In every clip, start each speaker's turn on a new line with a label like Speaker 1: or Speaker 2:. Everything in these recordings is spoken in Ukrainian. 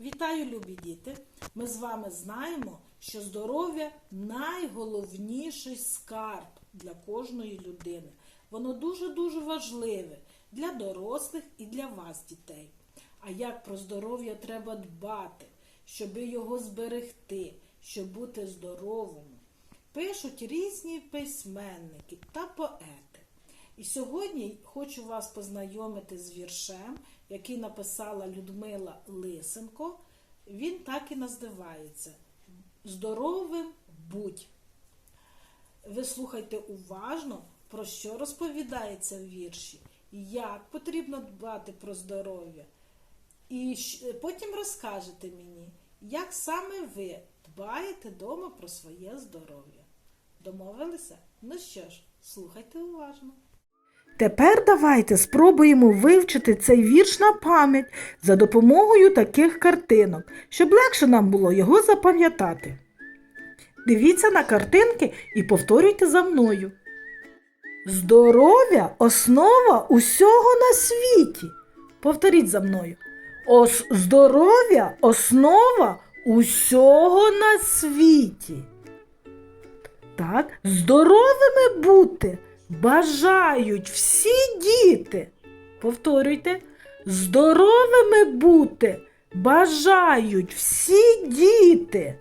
Speaker 1: Вітаю, любі діти! Ми з вами знаємо, що здоров'я найголовніший скарб для кожної людини. Воно дуже-дуже важливе для дорослих і для вас, дітей. А як про здоров'я треба дбати, щоб його зберегти, щоб бути здоровим, пишуть різні письменники та поети. І сьогодні хочу вас познайомити з віршем, який написала Людмила Лисенко. Він так і називається Здоровим будь. Ви слухайте уважно, про що розповідається в вірші, як потрібно дбати про здоров'я. І потім розкажете мені, як саме ви дбаєте вдома про своє здоров'я. Домовилися? Ну що ж, слухайте уважно.
Speaker 2: Тепер давайте спробуємо вивчити цей вірш на пам'ять за допомогою таких картинок, щоб легше нам було його запам'ятати. Дивіться на картинки і повторюйте за мною. Здоров'я основа усього на світі. Повторіть за мною. Ос- здоров'я основа усього на світі. Так, здоровими бути бажають всі діти. Повторюйте, здоровими бути бажають всі діти.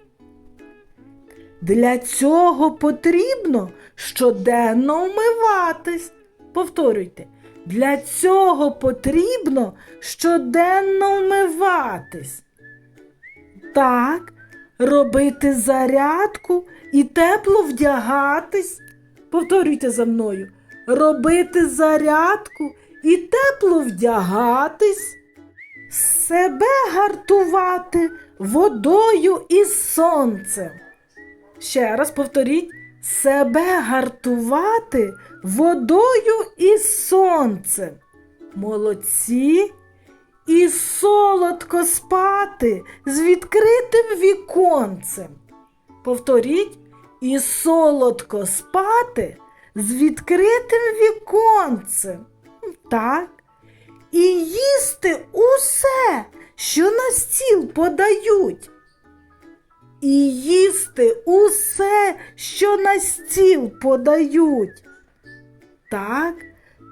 Speaker 2: Для цього потрібно щоденно вмиватись. Повторюйте, для цього потрібно щоденно вмиватись. Так, робити зарядку і тепло вдягатись. Повторюйте за мною. Робити зарядку і тепло вдягатись. Себе гартувати водою і сонцем. Ще раз повторіть. Себе гартувати водою і сонцем. Молодці. І солодко спати з відкритим віконцем. Повторіть, і солодко спати з відкритим віконцем. Так. І їсти усе, що на стіл подають. І їсти усе, що на стіл подають. Так,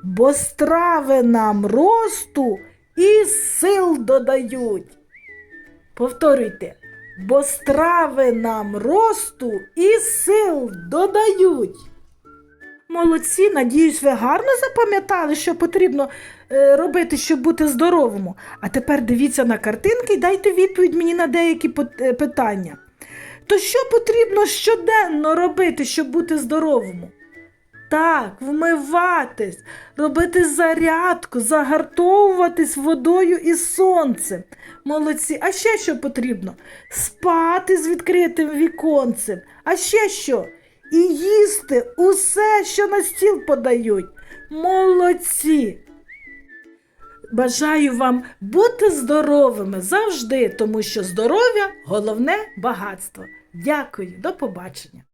Speaker 2: бо страви нам росту і сил додають. Повторюйте, бо страви нам росту і сил додають. Молодці, надіюсь, ви гарно запам'ятали, що потрібно е, робити, щоб бути здоровим. А тепер дивіться на картинки і дайте відповідь мені на деякі е, питання. То що потрібно щоденно робити, щоб бути здоровим? Так, вмиватись, робити зарядку, загартовуватись водою і сонцем. Молодці. А ще що потрібно? Спати з відкритим віконцем. А ще що? І їсти усе, що на стіл подають. Молодці. Бажаю вам бути здоровими завжди, тому що здоров'я головне багатство. Дякую, до побачення.